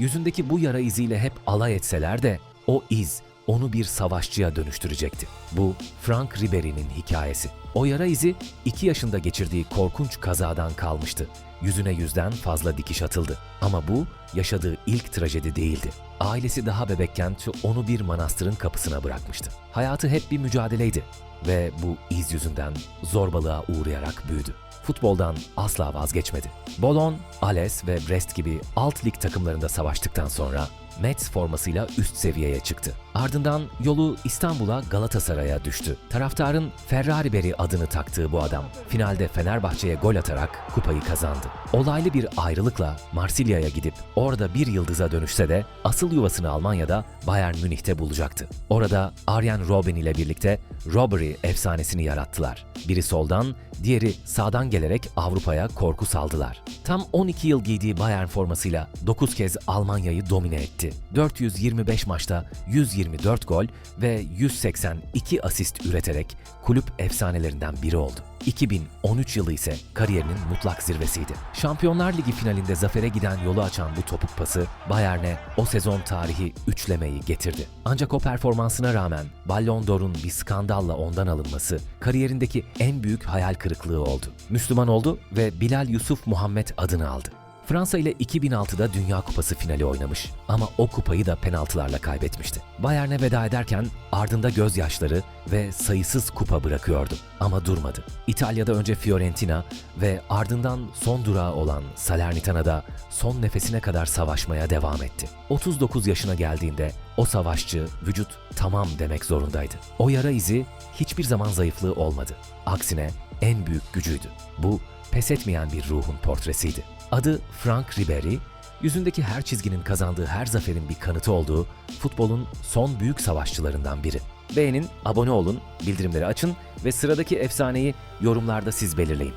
yüzündeki bu yara iziyle hep alay etseler de o iz onu bir savaşçıya dönüştürecekti. Bu Frank Ribery'nin hikayesi. O yara izi 2 yaşında geçirdiği korkunç kazadan kalmıştı. Yüzüne yüzden fazla dikiş atıldı. Ama bu yaşadığı ilk trajedi değildi. Ailesi daha bebekken onu bir manastırın kapısına bırakmıştı. Hayatı hep bir mücadeleydi ve bu iz yüzünden zorbalığa uğrayarak büyüdü. Futboldan asla vazgeçmedi. Bolon, Ales ve Brest gibi alt lig takımlarında savaştıktan sonra Metz formasıyla üst seviyeye çıktı. Ardından yolu İstanbul'a Galatasaray'a düştü. Taraftarın Ferrari Beri adını taktığı bu adam finalde Fenerbahçe'ye gol atarak kupayı kazandı. Olaylı bir ayrılıkla Marsilya'ya gidip orada bir yıldıza dönüşse de asıl yuvasını Almanya'da Bayern Münih'te bulacaktı. Orada Arjen Robben ile birlikte Robbery efsanesini yarattılar. Biri soldan, diğeri sağdan gelerek Avrupa'ya korku saldılar. Tam 12 yıl giydiği Bayern formasıyla 9 kez Almanya'yı domine etti. 425 maçta 124 gol ve 182 asist üreterek kulüp efsanelerinden biri oldu. 2013 yılı ise kariyerinin mutlak zirvesiydi. Şampiyonlar Ligi finalinde zafere giden yolu açan bu topuk pası Bayern'e o sezon tarihi üçlemeyi getirdi. Ancak o performansına rağmen Ballon d'Or'un bir skandalla ondan alınması kariyerindeki en büyük hayal kırıklığı oldu. Müslüman oldu ve Bilal Yusuf Muhammed adını aldı. Fransa ile 2006'da Dünya Kupası finali oynamış ama o kupayı da penaltılarla kaybetmişti. Bayern'e veda ederken ardında gözyaşları ve sayısız kupa bırakıyordu ama durmadı. İtalya'da önce Fiorentina ve ardından son durağı olan Salernitana'da son nefesine kadar savaşmaya devam etti. 39 yaşına geldiğinde o savaşçı vücut tamam demek zorundaydı. O yara izi hiçbir zaman zayıflığı olmadı. Aksine en büyük gücüydü. Bu pes etmeyen bir ruhun portresiydi. Adı Frank Ribery, yüzündeki her çizginin kazandığı her zaferin bir kanıtı olduğu futbolun son büyük savaşçılarından biri. Beğenin, abone olun, bildirimleri açın ve sıradaki efsaneyi yorumlarda siz belirleyin.